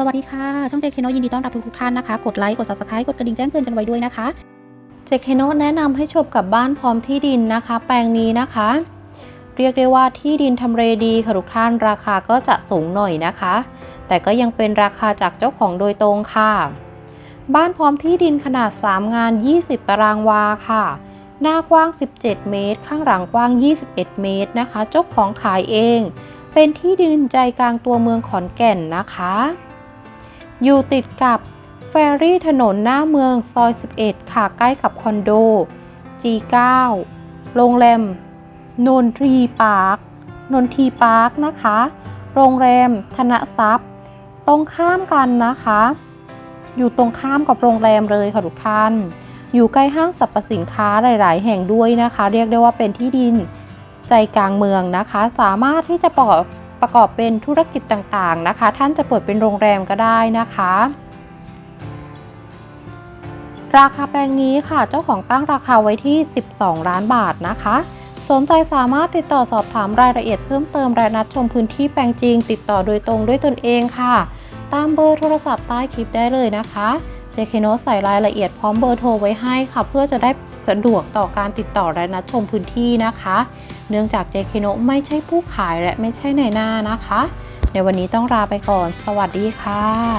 สวัสดีค่ะ ช่องเจคโนยินดีต้อนรับทุกๆท่านนะคะ กดไลค์ กด subscribe กดกระดิ่งแจ้งเตือนกันไว้ด้วยนะคะเจคโนแนะนำให้ชมกับบ้านพร้อมที่ดินนะคะ แปลงนี้นะคะ เรียกได้ว่าที่ดินทำเลดีค่ะทุกท่านราคาก็จะสูงหน่อยนะคะ แต่ก็ยังเป็นราคาจากเจ้าของโดยตรงค่ะ บ้านพร้อมที่ดินขนาด 3 งาน 20 ตารางวาค่ะ หน้ากว้าง 17 เมตร ข้างหลังกว้าง 21 เมตรนะคะ เจ้าของขายเอง เป็นที่ดินใจกลางตัวเมืองขอนแก่นนะคะ อยู่ติดกับเฟรรี่ถนนหน้าเมืองซอย 11 ค่ะใกล้กับคอนโด G9 โรงแรมนนทรีปาร์คนนทีปาร์คนะคะ โรงแรมธนทรัพย์ ตรงข้ามกันนะคะ อยู่ตรงข้ามกับโรงแรมเลยค่ะทุกท่าน อยู่ใกล้ห้างสรรพสินค้าหลาย ๆ แห่งด้วยนะคะ เรียกได้ว่าเป็นที่ดินใจกลางเมืองนะคะ สามารถที่จะประกอบ ประกอบเป็นธุรกิจต่างๆนะคะ ท่านจะเปิดเป็นโรงแรมก็ได้นะคะ ราคาแปลงนี้ค่ะเจ้าของตั้งราคาไว้ที่ 12 ล้านบาทนะคะสนใจสามารถติดต่อสอบถามรายละเอียดเพิ่มเติมและนัดชมพื้นที่แปลงจริง ติดต่อโดยตรงด้วยตนเองค่ะ ตามเบอร์โทรศัพท์ใต้คลิปได้เลยนะคะ เจคโนใส่รายละเอียดพร้อมเบอร์โทรไว้ให้ค่ะ เพื่อจะได้สะดวกต่อการติดต่อและนัดชมพื้นที่นะคะ เนื่องจากเจคโนไม่ใช่ผู้ขายและไม่ใช่ในหน้านะคะ ในวันนี้ต้องลาไปก่อน สวัสดีค่ะ